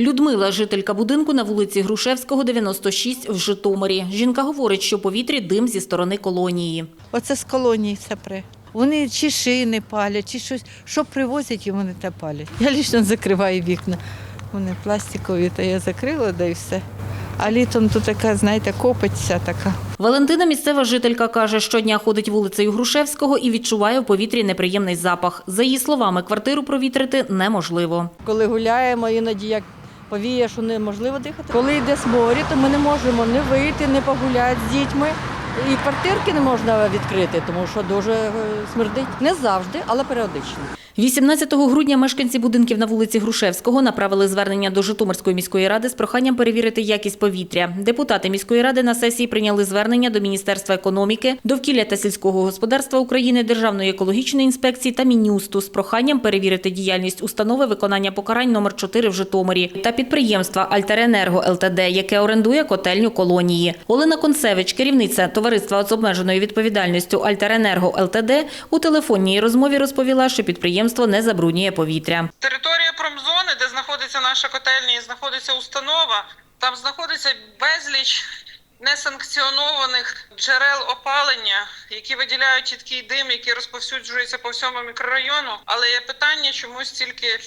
Людмила, жителька будинку на вулиці Грушевського, 96 в Житомирі. Жінка говорить, що повітрі дим зі сторони колонії. Оце з колонії все пре. Вони чи шини палять, чи щось. Що привозять, і вони те палять. Я лічно закриваю вікна. Вони пластикові, то я закрила, да і все. А літом тут така, знаєте, копиться така. Валентина, місцева жителька, каже, щодня ходить вулицею Грушевського і відчуває у повітрі неприємний запах. За її словами, квартиру провітрити неможливо. Коли гуляємо, іноді як повіє, що неможливо дихати. Коли йде сморі, то ми не можемо не вийти, не погуляти з дітьми. І квартирки не можна відкрити, тому що дуже е, смердить. Не завжди, але періодично. 18 грудня мешканці будинків на вулиці Грушевського направили звернення до Житомирської міської ради з проханням перевірити якість повітря. Депутати міської ради на сесії прийняли звернення до Міністерства економіки, довкілля та сільського господарства України, Державної екологічної інспекції та Мінюсту з проханням перевірити діяльність установи виконання покарань номер 4 в Житомирі та підприємства Альтеренерго ЛТД, яке орендує котельню колонії. Олена Концевич, керівниця товариства з обмеженою відповідальністю Альтеренерго ЛТД, у телефонній розмові розповіла, що підприємство не забруднює повітря. Територія промзони, де знаходиться наша котельня і знаходиться установа, там знаходиться безліч несанкціонованих джерел опалення, які виділяють чіткий дим, який розповсюджується по всьому мікрорайону. Але є питання чомусь тільки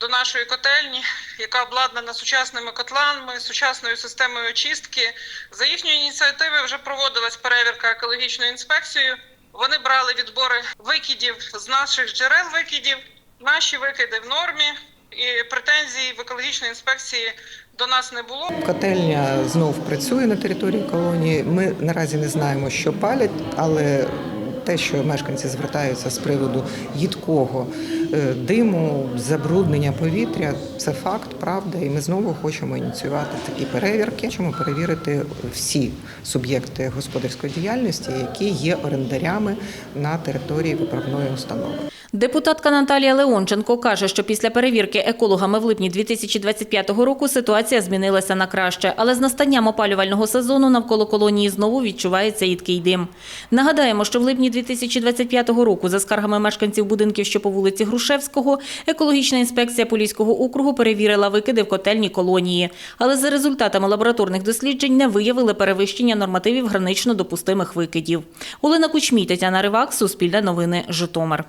до нашої котельні, яка обладнана сучасними котлами, сучасною системою очистки. За їхньої ініціативи вже проводилась перевірка екологічною інспекцією. Вони брали відбори викидів з наших джерел викидів. Наші викиди в нормі, і претензій в екологічної інспекції до нас не було. Котельня знов працює на території колонії. Ми наразі не знаємо, що палять, але те, що мешканці звертаються з приводу їдкого диму, забруднення повітря, це факт, правда. І ми знову хочемо ініціювати такі перевірки. Хочемо перевірити всі суб'єкти господарської діяльності, які є орендарями на території виправної установи. Депутатка Наталія Леонченко каже, що після перевірки екологами в липні 2025 року ситуація змінилася на краще, але з настанням опалювального сезону навколо колонії знову відчувається їдкий дим. Нагадаємо, що в липні 2025 року за скаргами мешканців будинків, що по вулиці Грушевського, екологічна інспекція Поліського округу перевірила викиди в котельні колонії, але за результатами лабораторних досліджень не виявили перевищення нормативів гранично допустимих викидів. Олена Кучмій, Тетяна Ривак, Суспільне новини, Житомир.